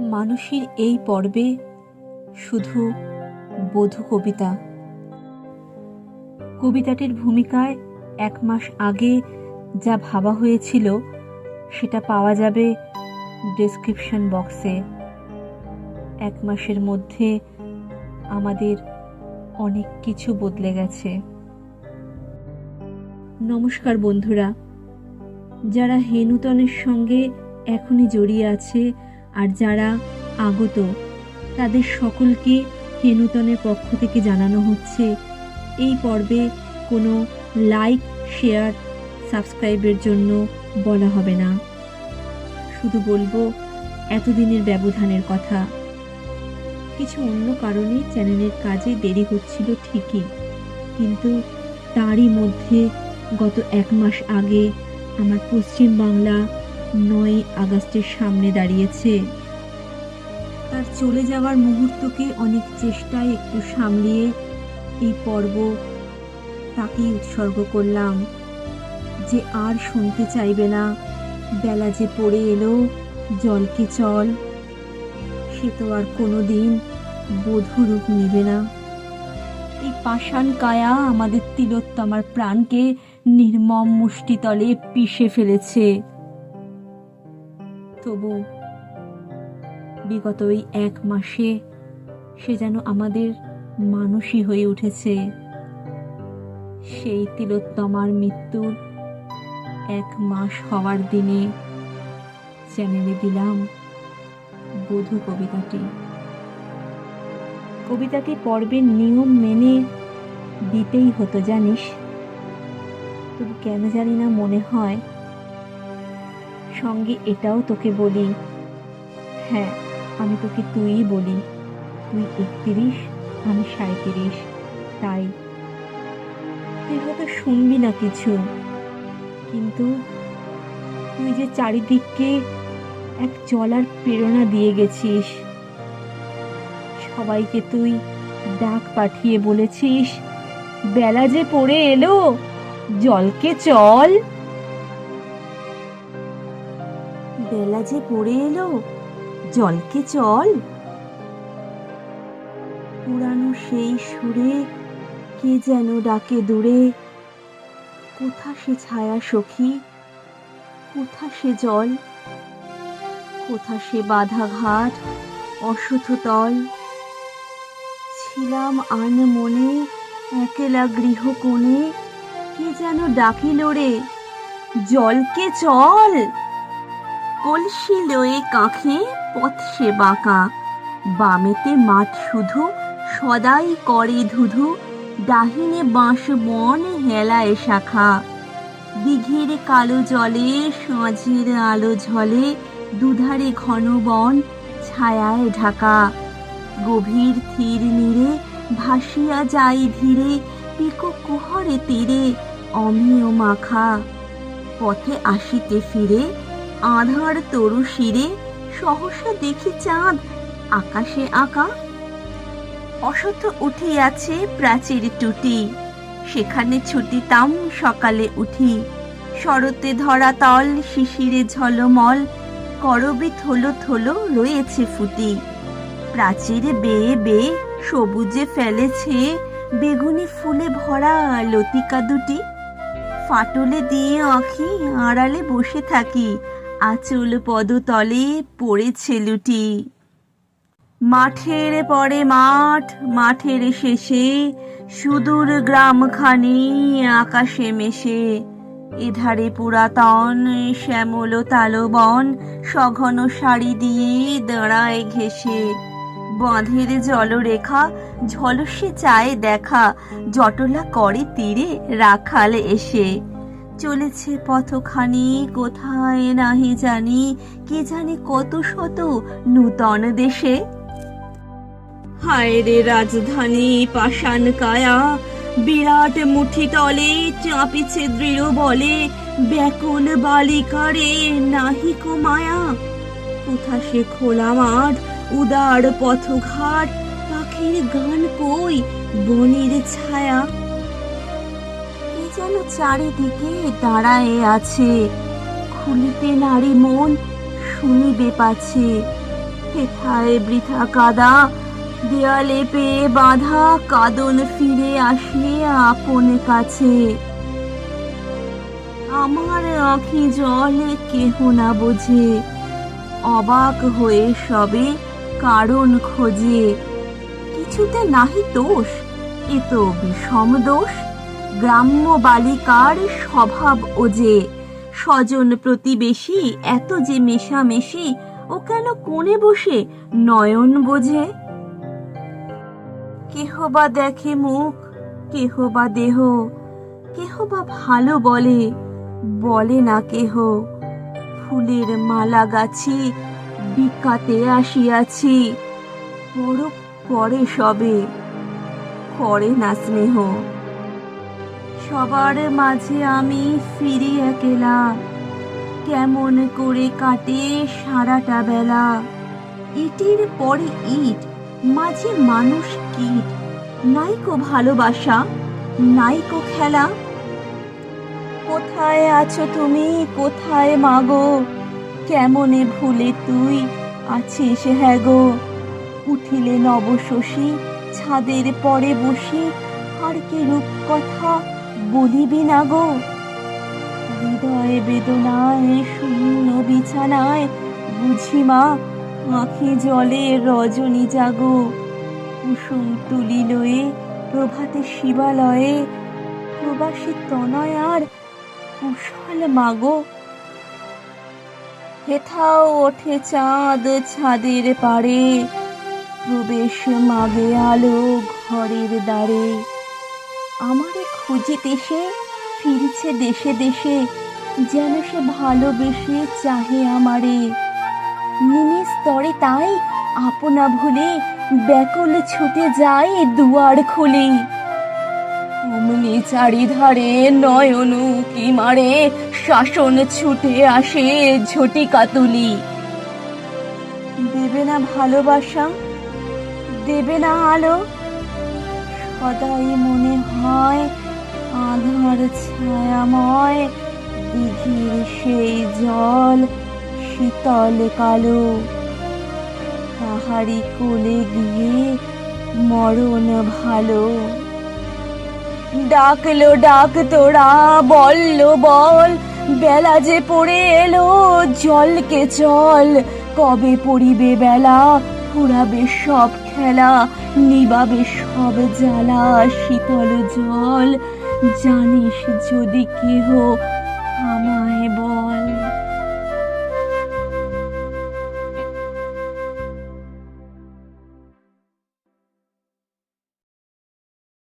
মানুষের এই পর্বে শুধু বধূ কবিতা। কবিতাটির ভূমিকায় এক মাস আগে যা ভাবা হয়েছিল, সেটা পাওয়া যাবে ডেসক্রিপশন বক্সে এক মাসের মধ্যে আমাদের অনেক কিছু বদলে গেছে। নমস্কার বন্ধুরা, যারা হেনুতনের সঙ্গে এখনই জড়িয়ে আছে আর যারা আগত, তাদের সকলকে হেনুতনের পক্ষ থেকে জানানো হচ্ছে, এই পর্বে কোনো লাইক, শেয়ার, সাবস্ক্রাইবের জন্য বলা হবে না। শুধু বলব, এতদিনের ব্যবধানের কথা। কিছু অন্য কারণে চ্যানেলের কাজে দেরি হচ্ছিল ঠিকই, কিন্তু তারই মধ্যে গত এক মাস আগে আমার পশ্চিম বাংলা নয় আগস্টের সামনে দাঁড়িয়েছে। তার চলে যাওয়ার মুহূর্তকে অনেক চেষ্টায় একটু সামলিয়ে এই পর্ব তাকেই উৎসর্গ করলাম। যে আর শুনতে চাইবে না, বেলা যে পড়ে এলো জলকে চল, সে তো আর কোনো দিন বধূরূপ নিবে না। এই পাষাণ কায়া আমাদের তিলোত্তমার প্রাণকে নির্মম মুষ্টিতলে পিষে ফেলেছে। তবু বিগত ওই এক মাসে সে যেন আমাদের মানুষই হয়ে উঠেছে। সেই তিলোত্তমার মৃত্যুর এক মাস হওয়ার দিনে চ্যানেলে দিলাম বধূ কবিতাটি। কবিতাটি পর্বের নিয়ম মেনে দিতেই হতো, জানিস? তবু কেন জানি না মনে হয় সঙ্গে এটাও তোকে বলি। হ্যাঁ আমি তোকে তুই বলি। তুই একত্রিশ, আমি সাঁত্রিশ তাই তুই হয়তো শুনবি না কিছু। কিন্তু তুই যে চারিদিককে এক চলার প্রেরণা দিয়ে গেছিস। সবাইকে তুই ডাক পাঠিয়ে বলেছিস, বেলা যে পড়ে এলো, জলকে চল। বেলা যে পড়ে এলো জলকে চল? পুরানো সেই সুরে কে যেন ডাকে দূরে, কোথা সে ছায়া সখী, কোথা সে জল, কোথা সে বাধা ঘাট অসুথ তল? ছিলাম আন মনে, একেলা গৃহ কোণে, কে যেন ডাকিল রে জলকে চল? কলসি লয়ে কাঁখে পথ সে বাঁকা। বামেতে মাঠ শুধু, সদাই করে ধুধু। ডাহিনে বাঁশ বন হেলায় শাখা। দিঘির কালো জলে, সাঁঝের আলো ঝলে, দুধারে ঘন বন ছায়ায় ঢাকা। গভীর থির নীরে ভাসিয়া যাই ধীরে, পিকো কুহরে তীরে অমিয় মাখা। পথে আসিতে ফিরে আধার তরু শিরে সহসা দেখি চাঁদ, আকাশে আঁকা। অসত আছে প্রাচীর টুটি, সেখানে ছুটিতাম সকালে উঠি। শরতে ধরা তল, শিশিরে ঝলমল, করবে থলো থলো রয়েছে ফুটি। প্রাচীরে বেয়ে বেয়ে সবুজে ফেলেছে, বেগুনি ফুলে ভরা লতিকা দুটি। ফাটলে দিয়ে আঁখি আড়ালে বসে থাকি আঁচল পদতলে পড়েছে লুটি। মাঠের পরে মাঠ, মাঠের শেষে সুদূর গ্রামখানি আকাশে মেশে। এধারে পুরাতন শ্যামল তালবন সঘন শাড়ি দিয়ে দাঁড়ায় ঘেসে বাঁধের জলরেখা ঝলসে চায় দেখা, জটলা করে তীরে রাখাল এসে। চলেছে পথখানি, কোথায় নাহি জানি, কে জানে কত শত নূতন দেশে। হায় রে রাজধানী পাষাণ কায়া, বিরাট মুঠি তলে চাপিছে দৃঢ় বলে, ব্যাকুল বালিকারে নাহি মায়া। কোথা সে খোলা মাঠ, উদার পথঘাট, পাখির গান কই বনের ছায়া। যেন চারিদিকে দাঁড়ায়ে আছে। খুলিতে নারী মন শুনিবে পাছে। হেথায় বৃথা কাদা? দেয়ালে পেয়ে বাঁধা কাদন ফিরে আসে আপন কাছে। আমার আঁখি জলে কেহ না বোঝে। অবাক হয়ে সবে কারণ খোঁজে। কিছুতে নাহি দোষ, এ তো বিষম দোষ। গ্রাম্য বালিকার স্বভাব ওজে স্বজন প্রতিবেশী এত যে মেশামেশি, ও কেন কোণে বসে নয়ন বোঝে? কেহ বা দেখে মুখ কেহ বা দেহ কেহ বা ভালো বলে বলে না কেহ। ফুলের মালা গাছি বিকাতে আসিয়াছি পরে সবে, করে না স্নেহ। সবার মাঝে আমি ফিরি একেলা কেমন করে কাটে সারাটা বেলা। ইটের পরে ইট, মাঝে মানুষ কীট। নাইকো ভালোবাসা নাইকো খেলা। কোথায় আছো তুমি, কোথায় মাগো? কেমনে ভুলে তুই আছিস হ্যাঁ গো? উঠিলে নবশশী, ছাদের পরে বসি, আর কে রূপ কথা বলিবি না গো। হৃদয় বেদনায়, শূন্য বিছানায়, বুঝি মা আঁখি জলে রজনী জাগো। কুসুম তুলি লয়ে, প্রভাতে শিবালয়ে, প্রবাসী তনয় আর কুশল মাগো। হেথাও ওঠে চাঁদ ছাদের পারে প্রবেশ মাগে আলো ঘরের দ্বারে। আমারে খুঁজিতে সে ফিরছে দেশে দেশে, যেন সে ভালোবেসে চাহে আমারে। নিমে স্তরে তাই আপনা ভুলে ব্যাকুল ছুটে যায় দুয়ার খুলে। অমনি চারিধারে নয়ন কি মারে, শাসন ছুটে আসে ঝটিকা তুলি দেবে না ভালোবাসা, দেবে না আলো সদাই মনে হয়, আধার ছায়াময়, দিঘির সেই জল শীতল কালো। তাহারি কোলে গিয়ে মরণ ভালো। ডাকলো, ডাক তোরা, বলল, বল, বেলা যে পড়ে এলো, জলকে চল, কবে পড়িবে বেলা ফুরাবে সব খেলা নিবাবে সব জ্বালা শীতল জল। জানিস যদি কেহ